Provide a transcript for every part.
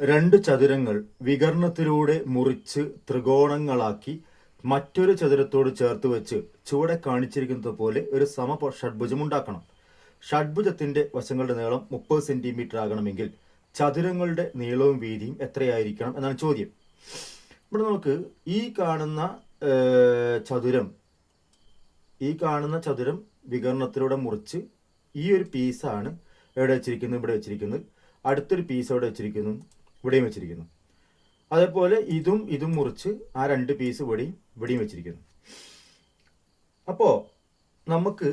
രണ്ട് ചതുരങ്ങൾ വികർണത്തിലൂടെ മുറിച്ച് ത്രികോണങ്ങളാക്കി മറ്റൊരു ചതുരത്തോട് ചേർത്ത് വെച്ച് ചുവടെ കാണിച്ചിരിക്കുന്നത് പോലെ ഒരു സമ ഷഡ്ഭുജം ഉണ്ടാക്കണം. ഷഡ്ഭുജത്തിന്റെ വശങ്ങളുടെ നീളം മുപ്പത് സെന്റിമീറ്റർ ആകണമെങ്കിൽ ചതുരങ്ങളുടെ നീളവും വീതിയും എത്രയായിരിക്കണം എന്നാണ് ചോദ്യം. ഇവിടെ നമുക്ക് ഈ കാണുന്ന ചതുരം ഈ കാണുന്ന ചതുരം വികരണത്തിലൂടെ മുറിച്ച് ഈ ഒരു പീസാണ് എവിടെ വെച്ചിരിക്കുന്നത് ഇവിടെ വെച്ചിരിക്കുന്നത്. അടുത്തൊരു പീസ് എവിടെ വെച്ചിരിക്കുന്നു. ഇവിടെയും വെച്ചിരിക്കുന്നു. അതേപോലെ ഇതും ഇതും മുറിച്ച് ആ രണ്ട് പീസ് ഇവിടെയും ഇവിടെയും വെച്ചിരിക്കുന്നു. അപ്പോൾ നമുക്ക്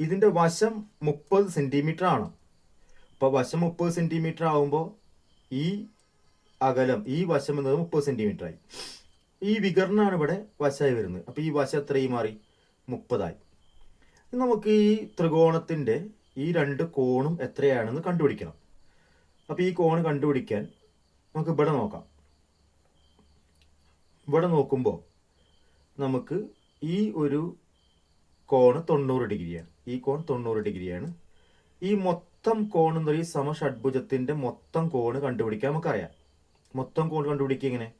ഇതിന്റെ വശം മുപ്പത് സെന്റിമീറ്റർ ആണ്. അപ്പോൾ വശം മുപ്പത് സെന്റിമീറ്റർ ആകുമ്പോൾ ഈ അകലം ഈ വശം എന്നത് മുപ്പത് സെന്റിമീറ്റർ ആയി. ഈ വികരണമാണ് ഇവിടെ വശമായി വരുന്നത്. അപ്പോൾ ഈ വശം എത്രയും മാറി? മുപ്പതായി. നമുക്ക് ഈ ത്രികോണത്തിന്റെ ഈ രണ്ട് കോണും എത്രയാണെന്ന് കണ്ടുപിടിക്കണം. അപ്പോൾ ഈ കോണ് കണ്ടുപിടിക്കാൻ നമുക്ക് ഇവിടെ നോക്കാം. ഇവിടെ നോക്കുമ്പോൾ നമുക്ക് ഈ ഒരു കോണ് തൊണ്ണൂറ് ഡിഗ്രിയാണ്. ഈ കോൺ തൊണ്ണൂറ് ഡിഗ്രിയാണ്. ഈ മൊത്തം കോൺ എന്ന് പറയും ഈ സമഷഡ്ഭുജത്തിന്റെ മൊത്തം കോണ് കണ്ടുപിടിക്കാൻ നമുക്കറിയാം. മൊത്തം കോൺ കണ്ടുപിടിക്കുക ഇങ്ങനെ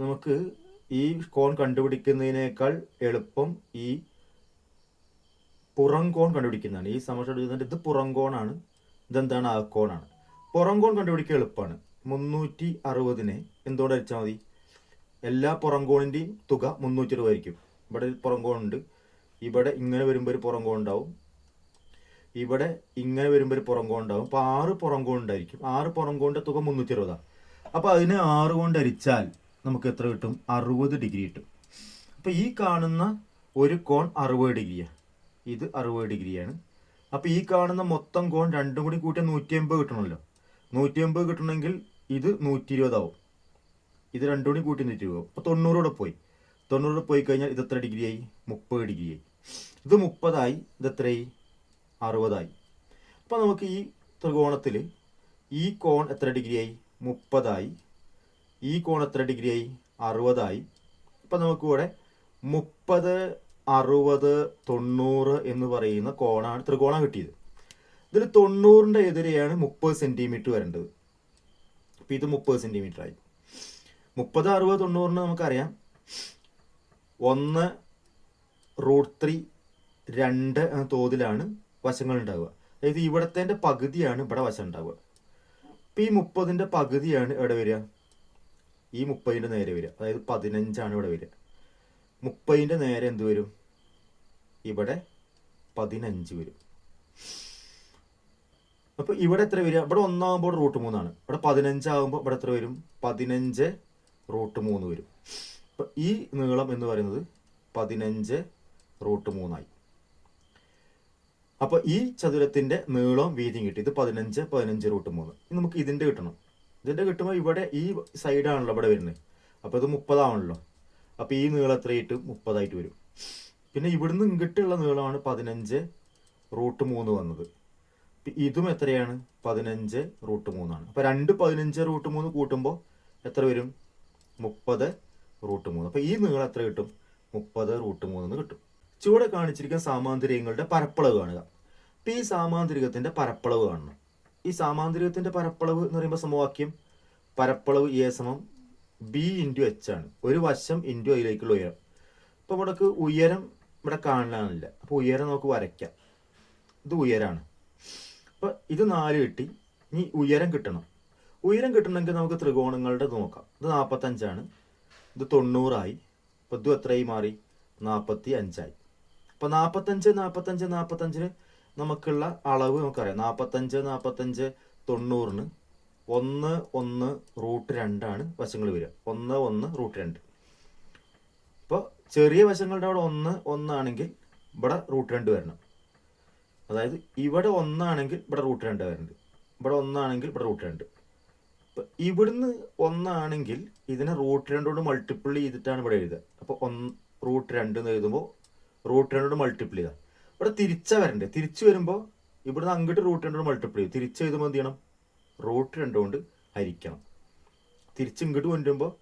നമുക്ക് ഈ കോൺ കണ്ടുപിടിക്കുന്നതിനേക്കാൾ എളുപ്പം ഈ പുറം കോൺ കണ്ടുപിടിക്കുന്നതാണ്. ഈ സമഷഡ്ഭുജത്തിന്റെ ഇത് പുറം കോണാണ്. ഇതെന്താണ്? ആ കോണാണ്. പുറം കോൺ കണ്ടുപിടിക്കാൻ എളുപ്പമാണ്. മുന്നൂറ്റി അറുപതിനെ എന്തുകൊണ്ട് അടിച്ചാൽ മതി? എല്ലാ പുറംകോണിന്റെയും തുക മുന്നൂറ്റി രൂപ ആയിരിക്കും. ഇവിടെ ഒരു പുറംകോണുണ്ട് ഇവിടെ ഇങ്ങനെ വരുമ്പോൾ ഒരു പുറംകോൺ ഉണ്ടാവും ഇവിടെ ഇങ്ങനെ വരുമ്പോൾ ഒരു പുറംകോൺ ഉണ്ടാവും അപ്പോൾ ആറ് പുറംകോൺ ഉണ്ടായിരിക്കും ആറ് പുറംകോണിന്റെ തുക മുന്നൂറ്റി അറുപതാണ് അപ്പോൾ അതിനെ ആറ് കൊണ്ട് അരിച്ചാൽ നമുക്ക് എത്ര കിട്ടും? അറുപത് ഡിഗ്രി കിട്ടും. അപ്പോൾ ഈ കാണുന്ന ഒരു കോൺ അറുപത് ഡിഗ്രിയാണ് ഇത് അറുപത് ഡിഗ്രിയാണ്. അപ്പോൾ ഈ കാണുന്ന മൊത്തം കോൺ രണ്ടും കൂടി കൂട്ടിയാൽ നൂറ്റി അമ്പത് കിട്ടണമല്ലോ. നൂറ്റി അമ്പത് കിട്ടണമെങ്കിൽ ഇത് നൂറ്റി ഇരുപതാവും ഇത് രണ്ടും കൂടി കൂട്ടി നൂറ്റി ഇരുപത് അപ്പോൾ തൊണ്ണൂറോടെ പോയി. തൊണ്ണൂറോടെ പോയി കഴിഞ്ഞാൽ ഇത് എത്ര ഡിഗ്രിയായി? മുപ്പത് ഡിഗ്രിയായി. ഇത് മുപ്പതായി ഇത് എത്രയായി? അറുപതായി. അപ്പോൾ നമുക്ക് ഈ ത്രികോണത്തിൽ ഈ കോൺ എത്ര ഡിഗ്രിയായി? മുപ്പതായി. ഈ കോൺ എത്ര ഡിഗ്രിയായി? അറുപതായി. അപ്പം നമുക്ക് ഇവിടെ മുപ്പത് അറുപത് തൊണ്ണൂറ് എന്ന് പറയുന്ന കോണാണ് ത്രികോണം കിട്ടിയത്. ഇതിൽ തൊണ്ണൂറിന്റെ എതിരെയാണ് മുപ്പത് സെന്റിമീറ്റർ വരേണ്ടത്. അപ്പം ഇത് മുപ്പത് സെന്റിമീറ്റർ ആയി. മുപ്പത് അറുപത് തൊണ്ണൂറിന് നമുക്കറിയാം. ഒന്ന് റൂട്ട് ത്രീ രണ്ട് തോതിലാണ് വശങ്ങൾ ഉണ്ടാവുക. അതായത് ഇവിടത്തെ പകുതിയാണ് ഇവിടെ വശം ഉണ്ടാവുക. അപ്പോൾ ഈ മുപ്പതിന്റെ പകുതിയാണ് ഇവിടെ വരിക? ഈ മുപ്പതിന്റെ നേരെ വരിക. അതായത് പതിനഞ്ചാണ് ഇവിടെ വരിക. മുപ്പതിന്റെ നേരെ എന്ത് വരും? ഇവിടെ പതിനഞ്ച് വരും. അപ്പൊ ഇവിടെ എത്ര വരിക? ഇവിടെ ഒന്നാകുമ്പോൾ റൂട്ട് മൂന്നാണ്. ഇവിടെ പതിനഞ്ചാകുമ്പോൾ ഇവിടെ എത്ര വരും? പതിനഞ്ച് റൂട്ട് മൂന്ന് വരും. അപ്പൊ ഈ നീളം എന്ന് പറയുന്നത് പതിനഞ്ച് റൂട്ട് മൂന്നായി. അപ്പോൾ ഈ ചതുരത്തിന്റെ നീളം വീതിയും കിട്ടി. ഇത് പതിനഞ്ച് പതിനഞ്ച് റൂട്ട് മൂന്ന്. ഇനി നമുക്ക് ഇതിന്റെ കിട്ടണം. ഇതിന്റെ കിട്ടുമ്പോൾ ഇവിടെ ഈ സൈഡാണല്ലോ ഇവിടെ വരുന്നത്. അപ്പോൾ ഇത് മുപ്പതാണല്ലോ. അപ്പോൾ ഈ നീളം എത്രയായിട്ട്? മുപ്പതായിട്ട് വരും. പിന്നെ ഇവിടുന്ന് ഇങ്ങോട്ടുള്ള നീളമാണ് പതിനഞ്ച് റൂട്ട് മൂന്ന് വന്നത്. ഇതും എത്രയാണ്? പതിനഞ്ച് റൂട്ട് മൂന്നാണ്. അപ്പോൾ രണ്ട് പതിനഞ്ച് റൂട്ട് മൂന്ന് കൂട്ടുമ്പോൾ എത്ര വരും? മുപ്പത് റൂട്ട് മൂന്ന്. അപ്പൊ ഈ നീളം എത്ര കിട്ടും? മുപ്പത് റൂട്ട് മൂന്ന് കിട്ടും. ചുവടെ കാണിച്ചിരിക്കുന്ന സാമാന്തരികങ്ങളുടെ പരപ്പളവ് കാണുക. അപ്പൊ ഈ സാമാന്തരികത്തിന്റെ പരപ്പളവ് കാണണം. ഈ സാമാന്തരികത്തിന്റെ പരപ്പളവ് എന്ന് പറയുമ്പോൾ സമവാക്യം പരപ്പളവ് എ സമം ബി ഇന്റു എച്ച് ആണ്. ഒരു വശം ഇന്റു അതിലേക്കുള്ള ഉയരം. അപ്പോൾ ഇവിടേക്ക് ഉയരം ഇവിടെ കാണാനില്ല. അപ്പോൾ ഉയരം നമുക്ക് വരയ്ക്കാം. ഇത് ഉയരാണ്. അപ്പോൾ ഇത് നാല് കിട്ടി. ഇനി ഉയരം കിട്ടണം. ഉയരം കിട്ടണമെങ്കിൽ നമുക്ക് ത്രികോണങ്ങളുടെ നോക്കാം. ഇത് നാൽപ്പത്തഞ്ചാണ് ഇത് തൊണ്ണൂറായി. അപ്പോൾ ഇതും എത്രയായി മാറി? നാൽപ്പത്തി അഞ്ചായി അപ്പോൾ നാൽപ്പത്തഞ്ച് നാൽപ്പത്തഞ്ച് നാൽപ്പത്തഞ്ചിന് നമുക്കുള്ള അളവ് നമുക്കറിയാം. നാൽപ്പത്തഞ്ച് നാൽപ്പത്തഞ്ച് തൊണ്ണൂറിന് ഒന്ന് ഒന്ന് റൂട്ട് രണ്ടാണ് വശങ്ങൾ വരിക. ഒന്ന് ഒന്ന് റൂട്ട് രണ്ട്. ഇപ്പോൾ ചെറിയ വശങ്ങളുടെ അവിടെ ഒന്ന് ഒന്നാണെങ്കിൽ ഇവിടെ റൂട്ട് രണ്ട് വരണം. അതായത് ഇവിടെ ഒന്നാണെങ്കിൽ ഇവിടെ റൂട്ട് രണ്ട് വരുന്നുണ്ട്. ഇവിടെ ഒന്നാണെങ്കിൽ ഇവിടെ റൂട്ട് രണ്ട്. അപ്പം ഇവിടുന്ന് ഒന്നാണെങ്കിൽ ഇതിനെ റൂട്ട് രണ്ടോട് മൾട്ടിപ്പിൾ ചെയ്തിട്ടാണ് ഇവിടെ എഴുതുക. അപ്പോൾ ഒന്ന് റൂട്ട് രണ്ട് എന്ന് എഴുതുമ്പോൾ റൂട്ട് രണ്ടോട് മൾട്ടിപ്പിൾ ചെയ്യുക ഇവിടെ തിരിച്ചാ വരണ്ടേ? തിരിച്ചു വരുമ്പോൾ ഇവിടുന്ന് അങ്ങോട്ട് റൂട്ട് രണ്ടോട് മൾട്ടിപ്പിൾ ചെയ്യും. തിരിച്ച് എഴുതുമ്പോൾ എന്ത് ചെയ്യണം? റൂട്ട് രണ്ട് കൊണ്ട് ഹരിക്കണം. തിരിച്ച് ഇങ്ങോട്ട് കൊണ്ടുവരുമ്പോൾ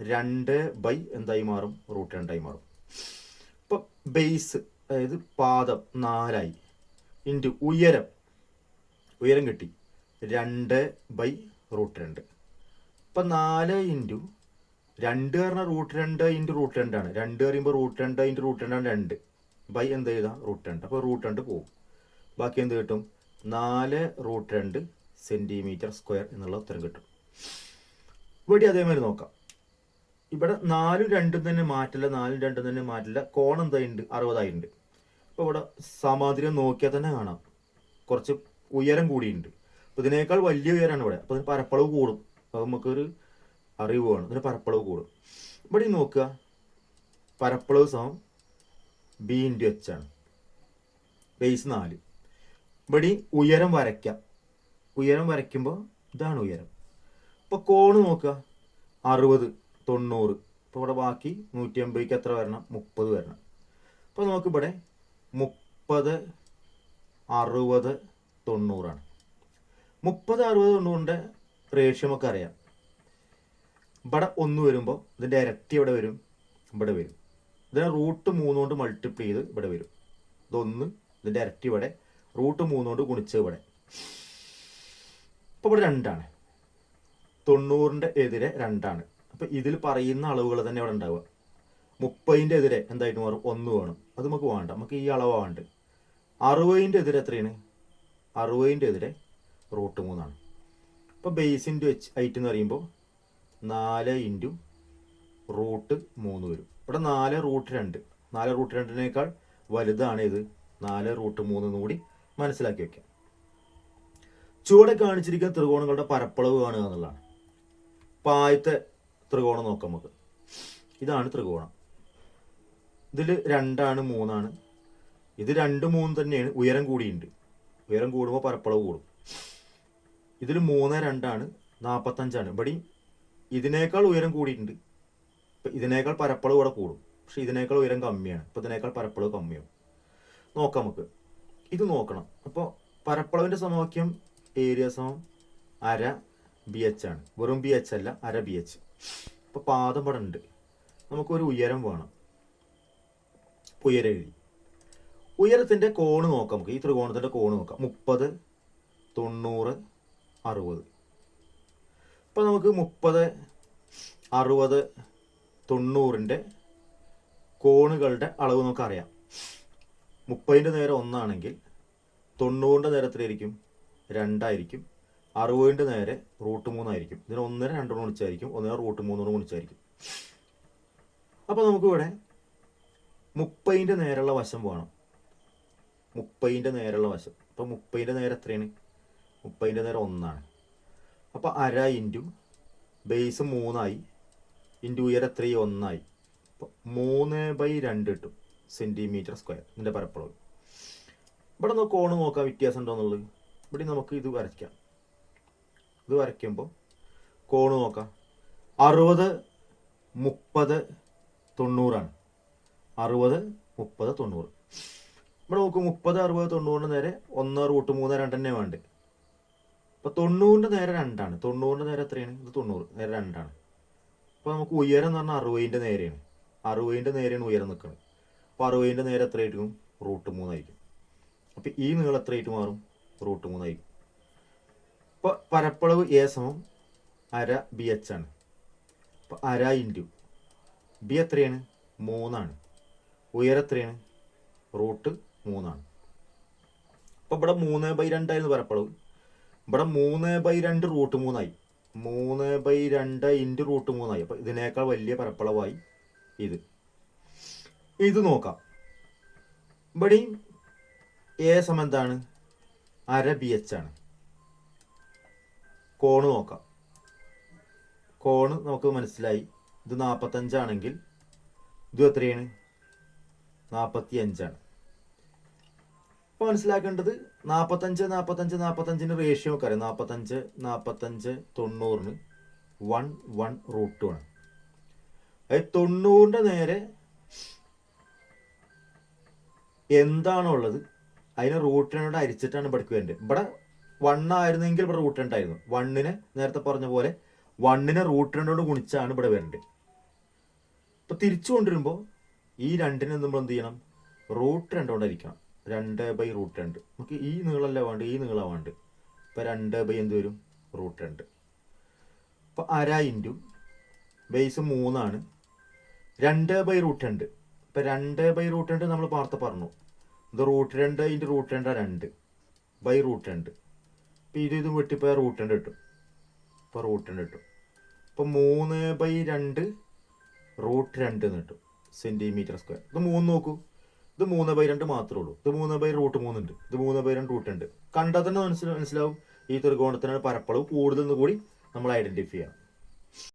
രണ്ട് ബൈ എന്തായി മാറും? റൂട്ട് രണ്ടായി മാറും. ഇപ്പം ബേസ് അതായത് പാദം നാലായി. ഇന്റു ഉയരം. ഉയരം കിട്ടി. രണ്ട് ബൈ റൂട്ട് രണ്ട്. ഇപ്പം നാല് ഇന്റു രണ്ട് പറഞ്ഞാൽ റൂട്ട് രണ്ട് ഇന്റു റൂട്ട് രണ്ടാണ് രണ്ട് പറയുമ്പോൾ റൂട്ട് രണ്ട് ഇന്റു റൂട്ട് രണ്ടാണ് രണ്ട്. ബൈ എന്ത് ചെയ്താൽ റൂട്ട് രണ്ട്. അപ്പോൾ റൂട്ട് രണ്ട് പോകും. ബാക്കി എന്ത് കിട്ടും? നാല് റൂട്ട് രണ്ട് സെന്റിമീറ്റർ സ്ക്വയർ എന്നുള്ള ഉത്തരം കിട്ടും. ഇവിടെ അതേമാതിരി നോക്കാം. ഇവിടെ നാലും രണ്ടും തന്നെ മാറ്റില്ല നാലും രണ്ടും തന്നെ മാറ്റില്ല. കോൺ എന്തായിട്ടുണ്ട്? അറുപതായിട്ടുണ്ട്. അപ്പോൾ ഇവിടെ സമാതിരം നോക്കിയാൽ തന്നെ കാണാം. കുറച്ച് ഉയരം കൂടിയുണ്ട് അപ്പോൾ ഇതിനേക്കാൾ വലിയ ഉയരമാണ് ഇവിടെ. അപ്പോൾ ഇതിന് പരപ്പളവ് കൂടും. അത് നമുക്കൊരു അറിവ് വേണം. ഇതിന് പരപ്പളവ് കൂടും. ഇവിടെ നോക്കുക. പരപ്പളവ് സമം ബി ഇന്റു എച്ച് ആണ്. ബേസ് നാല്. ഇവിടെ ഉയരം വരയ്ക്കാം. ഉയരം വരയ്ക്കുമ്പോൾ ഇതാണ് ഉയരം. ഇപ്പോൾ കോണ് നോക്കുക. അറുപത് തൊണ്ണൂറ്. ഇപ്പോൾ ഇവിടെ ബാക്കി നൂറ്റി അമ്പതിക്ക് എത്ര വരണം? മുപ്പത് വരണം. അപ്പോൾ നമുക്കിവിടെ മുപ്പത് അറുപത് തൊണ്ണൂറാണ്. മുപ്പത് അറുപത് തൊണ്ണൂറിന്റെ റേഷ്യോ നമുക്ക് അറിയാം. ഇവിടെ ഒന്ന് വരുമ്പോൾ ഇതിന്റെ ഇരട്ടി ഇവിടെ വരും ഇവിടെ വരും. ഇതിനെ റൂട്ട് മൂന്ന് കൊണ്ട് മൾട്ടിപ്ലൈ ചെയ്ത് ഇവിടെ വരും. ഇതൊന്ന് ഇതിന്റെ ഇരട്ടി ഇവിടെ റൂട്ട് മൂന്ന് കൊണ്ട് ഗുണിച്ച് ഇവിടെ. ഇപ്പോൾ ഇവിടെ രണ്ടാണ്. തൊണ്ണൂറിന്റെ എതിരെ രണ്ടാണ്. അപ്പോൾ ഇതിൽ പറയുന്ന അളവുകൾ തന്നെ ഇവിടെ ഉണ്ടാവുക. മുപ്പതിന്റെ എതിരെ എന്തായിട്ട് മാറും ഒന്ന് വേണം. അത് നമുക്ക് വേണ്ട. നമുക്ക് ഈ അളവ് വേണ്ട അറുപതിന്റെ എതിരെ എത്രയാണ്? അറുപതിന്റെ എതിരെ റൂട്ട് മൂന്നാണ് അപ്പോൾ ബേസ് ഇന്റു എച്ച് ഐറ്റ് എന്ന് പറയുമ്പോൾ നാല് ഇന്റു റൂട്ട് മൂന്ന് വരും. ഇവിടെ നാല് റൂട്ട് രണ്ട്. നാല് റൂട്ട് രണ്ടിനേക്കാൾ വലുതാണ് ഇത് നാല് റൂട്ട് മൂന്ന് കൂടി മനസ്സിലാക്കി വെക്കാം. ചുവടെ കാണിച്ചിരിക്കുന്ന ത്രികോണങ്ങളുടെ പരപ്പളവ് കാണുക എന്നുള്ളതാണ്. അപ്പോൾ ആദ്യത്തെ ത്രികോണം നോക്കാം നമുക്ക്. ഇതാണ് ത്രികോണം. ഇതിൽ രണ്ടാണ് മൂന്നാണ്. ഇത് രണ്ട് മൂന്ന് തന്നെയാണ്. ഉയരം കൂടിയുണ്ട്. ഉയരം കൂടുമ്പോൾ പരപ്പളവ് കൂടും. ഇതിൽ മൂന്ന് രണ്ടാണ് നാൽപ്പത്തഞ്ചാണ് ഇവിടെ ഇതിനേക്കാൾ ഉയരം കൂടിയിട്ടുണ്ട്. ഇപ്പം ഇതിനേക്കാൾ പരപ്പളവ് ഇവിടെ കൂടും. പക്ഷെ ഇതിനേക്കാൾ ഉയരം കമ്മിയാണ്. ഇപ്പം ഇതിനേക്കാൾ പരപ്പളവ് കമ്മിയാവും. നോക്കാം നമുക്ക്. ഇത് നോക്കണം. അപ്പോൾ പരപ്പളവിന്റെ സമവാക്യം ഏരിയ സമം അര ബി എച്ച് ആണ്. വെറും ബി എച്ച് അല്ല അര ബി എച്ച് അപ്പോൾ പാദം ഇവിടെ ഉണ്ട്. നമുക്കൊരു ഉയരം വേണം. ഉയരം എഴുതി ഉയരത്തിന്റെ കോണ് നോക്കാം നമുക്ക്. ഈ ത്രികോണത്തിന്റെ കോണ് നോക്കാം. മുപ്പത് തൊണ്ണൂറ് അറുപത്. അപ്പോൾ നമുക്ക് മുപ്പത് അറുപത് തൊണ്ണൂറിന്റെ കോണുകളുടെ അളവ് നമുക്കറിയാം. മുപ്പതിന്റെ നേരെ ഒന്നാണെങ്കിൽ തൊണ്ണൂറിന്റെ നേരെ എത്രയായിരിക്കും? രണ്ടായിരിക്കും. അറുപതിന്റെ നേരെ റൂട്ട് മൂന്നായിരിക്കും. ഇതിന് ഒന്നര രണ്ടോട് ഗുണിച്ചായിരിക്കും ഒന്നര റൂട്ട് മൂന്നോട് ഗുണിച്ചായിരിക്കും അപ്പോൾ നമുക്കിവിടെ മുപ്പതിന്റെ നേരെയുള്ള വശം വേണം മുപ്പതിന്റെ നേരെയുള്ള വശം. അപ്പോൾ മുപ്പതിന്റെ നേരെ എത്രയാണ്? മുപ്പതിന്റെ നേരെ ഒന്നാണ്. അപ്പോൾ അര ഇന്റു ബേസ് മൂന്നായി. ഇന്റു ഉയരം എത്രയും ഒന്നായി. അപ്പോൾ മൂന്ന് ബൈ രണ്ട് കിട്ടും സെന്റിമീറ്റർ സ്ക്വയർ. ഇതിന്റെ പരപ്പളവ്. ഇവിടെ നമുക്ക് കോണ് നോക്കാം വ്യത്യാസം ഉണ്ടോയെന്നുള്ളത് ഇവിടെ നമുക്ക് ഇത് വരയ്ക്കാം. ഇത് വരയ്ക്കുമ്പോൾ കോണ് നോക്കാം. അറുപത് മുപ്പത് തൊണ്ണൂറാണ്. അറുപത് മുപ്പത് തൊണ്ണൂറ്. ഇവിടെ നോക്കും മുപ്പത് അറുപത് തൊണ്ണൂറിന് നേരെ ഒന്ന് റൂട്ട് മൂന്ന് രണ്ട് തന്നെ വേണ്ട. അപ്പോൾ തൊണ്ണൂറിന്റെ നേരെ രണ്ടാണ്. തൊണ്ണൂറിന്റെ നേരെ എത്രയാണ്? ഇത് തൊണ്ണൂറ്. നേരെ രണ്ടാണ്. അപ്പോൾ നമുക്ക് ഉയരം എന്ന് പറഞ്ഞാൽ അറുപതിന്റെ നേരെയാണ്. അറുപതിന്റെ നേരെയാണ് ഉയരം നിൽക്കുന്നത് അപ്പോൾ അറുപതിന്റെ നേരെ എത്രയായിരിക്കും? റൂട്ട് മൂന്നായിരിക്കും അപ്പോൾ ഈ നീളം എത്രയായിട്ട് മാറും? റൂട്ട് മൂന്നായിരിക്കും ഇപ്പോൾ പരപ്പളവ് എ സമം അര ബി എച്ച് ആണ്. അപ്പോൾ അര ഇന്റു ബി എത്രയാണ്? മൂന്നാണ്. ഉയരം എത്രയാണ് റൂട്ട് മൂന്നാണ്. അപ്പോൾ ഇവിടെ മൂന്ന് ബൈ രണ്ടായിരുന്നു പരപ്പളവ് ഇവിടെ മൂന്ന് ബൈ രണ്ട് റൂട്ട് മൂന്നായി. മൂന്ന് ബൈ രണ്ട് ഇന്റു റൂട്ട് മൂന്നായി. അപ്പോൾ ഇതിനേക്കാൾ വലിയ പരപ്പളവായി ഇത്. ഇത് നോക്കാം. ഇവിടെയും എ എന്താണ്? അര ബി എച്ച് ആണ്. കോണ് നോക്കാം. കോണ് നമുക്ക് മനസ്സിലായി. ഇത് നാൽപ്പത്തഞ്ചാണെങ്കിൽ ഇത് എത്രയാണ്? നാൽപ്പത്തി അഞ്ചാണ് അപ്പോൾ മനസ്സിലാക്കേണ്ടത് നാൽപ്പത്തഞ്ച് നാൽപ്പത്തഞ്ച് നാൽപ്പത്തഞ്ചിന് റേഷ്യോ ഒക്കെ അറിയാം. നാൽപ്പത്തഞ്ച് നാൽപ്പത്തഞ്ച് തൊണ്ണൂറിന് വൺ വൺ റൂട്ട് ആണ് അതായത് തൊണ്ണൂറിന്റെ നേരെ എന്താണോ ഉള്ളത് അതിനെ റൂട്ട് രണ്ടോട് അരിച്ചിട്ടാണ് ഇവിടേക്ക് വേണ്ടത്. ഇവിടെ ആയിരുന്നെങ്കിൽ ഇവിടെ റൂട്ട് രണ്ടായിരുന്നു വണ്ണിനെ നേരത്തെ പറഞ്ഞ പോലെ വണ്ണിനെ റൂട്ട് രണ്ടോട് ഗുണിച്ചാണ് ഇവിടെ വരേണ്ടത്. ഇപ്പൊ തിരിച്ചു കൊണ്ടുവരുമ്പോൾ ഈ രണ്ടിനെ നമ്മൾ എന്ത് ചെയ്യണം? റൂട്ട് രണ്ട് കൊണ്ട് ഇരിക്കണം രണ്ട് ബൈ റൂട്ട് രണ്ട്. നമുക്ക് ഈ നീളമല്ല വേണ്ട ഈ നീളം വേണ്ട ഇപ്പം രണ്ട് ബൈ എന്ത് വരും? റൂട്ട് രണ്ട്. അപ്പോൾ അര ഇന്റു ബേസ് മൂന്നാണ്. രണ്ട് ബൈ റൂട്ട് രണ്ട്. ഇപ്പം രണ്ട് ബൈ റൂട്ട് രണ്ട് നമ്മൾ പാർത്ത പറഞ്ഞു. ഇത് റൂട്ട് രണ്ട് ഇന്റു റൂട്ട് രണ്ട് രണ്ട്. ബൈ റൂട്ട് രണ്ട്. ഇപ്പം ഇത് ഇതും വെട്ടിപ്പോയാൽ റൂട്ട് രണ്ട് കിട്ടും. ഇപ്പോൾ റൂട്ട് രണ്ട് കിട്ടും. ഇപ്പം മൂന്ന് ബൈ രണ്ട് റൂട്ട് രണ്ട് എന്ന് കിട്ടും. സെന്റിമീറ്റർ സ്ക്വയർ ഇത് മൂന്ന് നോക്കൂ. ഇത് മൂന്ന് ബൈ രണ്ട് മാത്രമേ ഉള്ളൂ. ഇത് മൂന്ന് ബൈ റൂട്ട് മൂന്നുണ്ട് ഇത് മൂന്ന് ബൈ രണ്ട് റൂട്ട് ഉണ്ട് കണ്ടാൽ തന്നെ മനസ്സിലാവും. ഈ ത്രികോണത്തിനാണ് പരപ്പളവ് കൂടുതൽ കൂടി നമ്മൾ ഐഡന്റിഫൈ ചെയ്യാം